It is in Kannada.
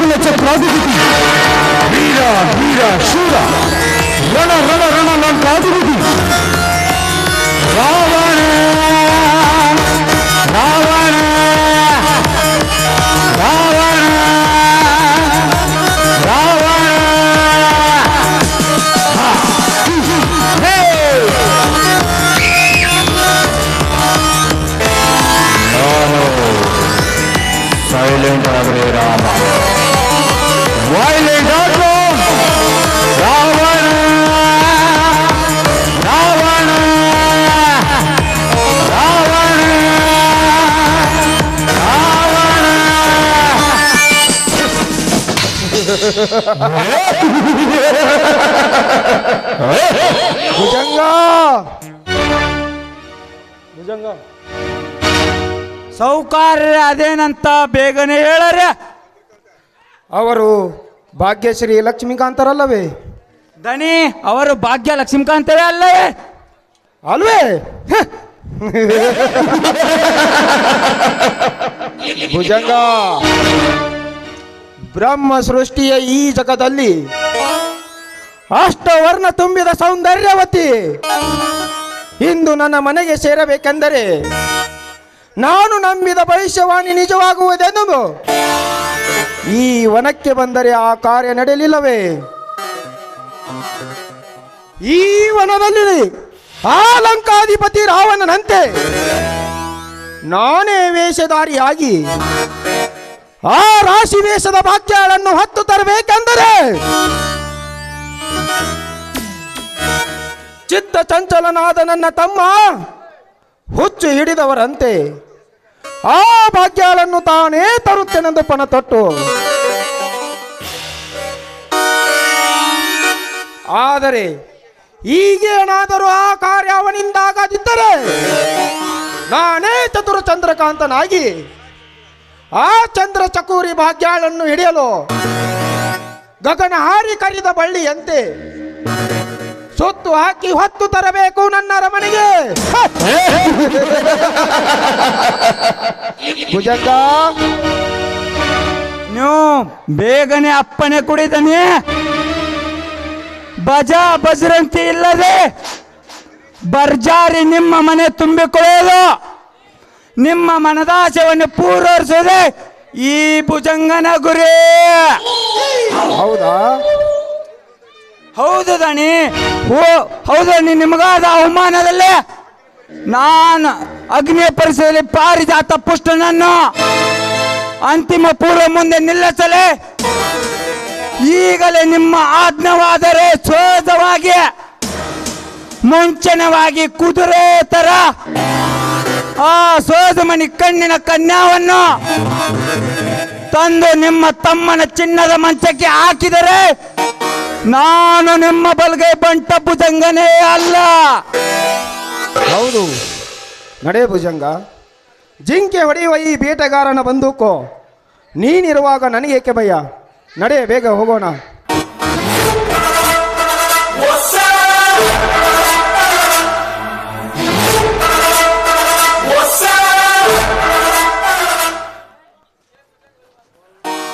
సంవత్సరంలో వచ్చే ప్రాతినిధి మీరా మీరా శూర రణ రణ రణ నా ప్రాతినిధి సైలెంట్ అదే రామ ಸೌಕಾರ್ಯ ಅದೇನಂತ ಬೇಗನೆ ಹೇಳರೆ. ಅವರು ಭಾಗ್ಯಶ್ರೀ ಲಕ್ಷ್ಮೀಕಾಂತರಲ್ಲವೇ? ದಣಿ ಅವರು ಭಾಗ್ಯ ಲಕ್ಷ್ಮೀಕಾಂತರೇ ಅಲ್ಲವೇ? ಅಲ್ವೇ. ಭುಜಂಗ. ಬ್ರಹ್ಮ ಸೃಷ್ಟಿಯ ಈ ಜಗದಲ್ಲಿ ಅಷ್ಟವರ್ಣ ತುಂಬಿದ ಸೌಂದರ್ಯವತಿ ಇಂದು ನನ್ನ ಮನೆಗೆ ಸೇರಬೇಕೆಂದರೆ ನಾನು ನಂಬಿದ ಭವಿಷ್ಯವಾಣಿ ನಿಜವಾಗುವುದೆನ್ನುವುದು ಈ ವನಕ್ಕೆ ಬಂದರೆ ಆ ಕಾರ್ಯ ನಡೆಯಲಿಲ್ಲವೇ? ಈ ವನದಲ್ಲಿ ಆ ಲಂಕಾಧಿಪತಿ ರಾವಣನಂತೆ ನಾನೇ ವೇಷಧಾರಿಯಾಗಿ ಆ ರಾಶಿ ವೇಷದ ಭಾಗ್ಯಗಳನ್ನು ಹೊತ್ತು ತರಬೇಕೆಂದರೆ ಚಿತ್ತ ಚಂಚಲನಾದ ನನ್ನ ತಮ್ಮ ಹುಚ್ಚು ಹಿಡಿದವರಂತೆ ಆ ಭಾಗ್ಯಗಳನ್ನು ತಾನೇ ತರುತ್ತೇನೆಂದು ಪಣ ತೊಟ್ಟು. ಆದರೆ ಈಗೇನಾದರೂ ಆ ಕಾರ್ಯ ಅವನಿಂದಾಗದಿದ್ದರೆ ನಾನೇ ಚತುರ ಚಂದ್ರಕಾಂತನಾಗಿ ಆ ಚಂದ್ರ ಚಕೂರಿ ಭಾಗ್ಯಗಳನ್ನು ಹಿಡಿಯಲು ಗಗನ ಹಾರಿ ಕರಿದ ಬಳ್ಳಿಯಂತೆ ಸುತ್ತು ಹಾಕಿ ಹೊತ್ತು ತರಬೇಕು ನನ್ನ ಅರಮನೆಗೆ! ಭುಜಂಗ ನೀವು ಬೇಗನೆ ಅಪ್ಪನೆ ಕುಡಿದನೆ. ಬಜಾ ಬಜರಂತಿ ಇಲ್ಲದೆ ಬರ್ಜಾರಿ ನಿಮ್ಮ ಮನೆ ತುಂಬಿಕೊಳ್ಳೋದು. ನಿಮ್ಮ ಮನದಾಸೆಯನ್ನು ಪೂರೈಸೋದೆ ಈ ಭುಜಂಗನ ಗುರಿ. ಹೌದಾ? ಹೌದು ದಣಿ. ಓ ಹೌದು ದಣಿ, ನಿಮಗಾದ ಅವಮಾನದಲ್ಲಿ ನಾನು ಅಗ್ನಿಯ ಪರಿಸರದಲ್ಲಿ ಪಾರಿಜಾತ ಪುಷ್ಟನನ್ನು ಅಂತಿಮ ಪೂರ್ವ ಮುಂದೆ ನಿಲ್ಲಿಸಲೇ ಈಗಲೇ ನಿಮ್ಮ ಆಜ್ಞವಾದರೆ ಸೋದವಾಗಿ ಮುಂಚನವಾಗಿ ಕುದುರೆ ತರ ಆ ಸೋದಮಣಿ ಕಣ್ಣಿನ ಕನ್ಯಾವನ್ನು ತಂದು ನಿಮ್ಮ ತಮ್ಮನ ಚಿನ್ನದ ಮಂಚಕ್ಕೆ ಹಾಕಿದರೆ ನಾನು ನಿಮ್ಮ ಬಲ್ಗೈ ಬಂಟ ಭುಜಂಗನೇ ಅಲ್ಲ. ಹೌದು. ನಡೆ ಭುಜಂಗ. ಜಿಂಕೆ ಹೊಡೆಯುವ ಈ ಬೇಟೆಗಾರನ ಬಂದೂಕು. ನೀನಿರುವಾಗ ನನಗೇಕೆ ಭಯ? ನಡೆ ಬೇಗ ಹೋಗೋಣ.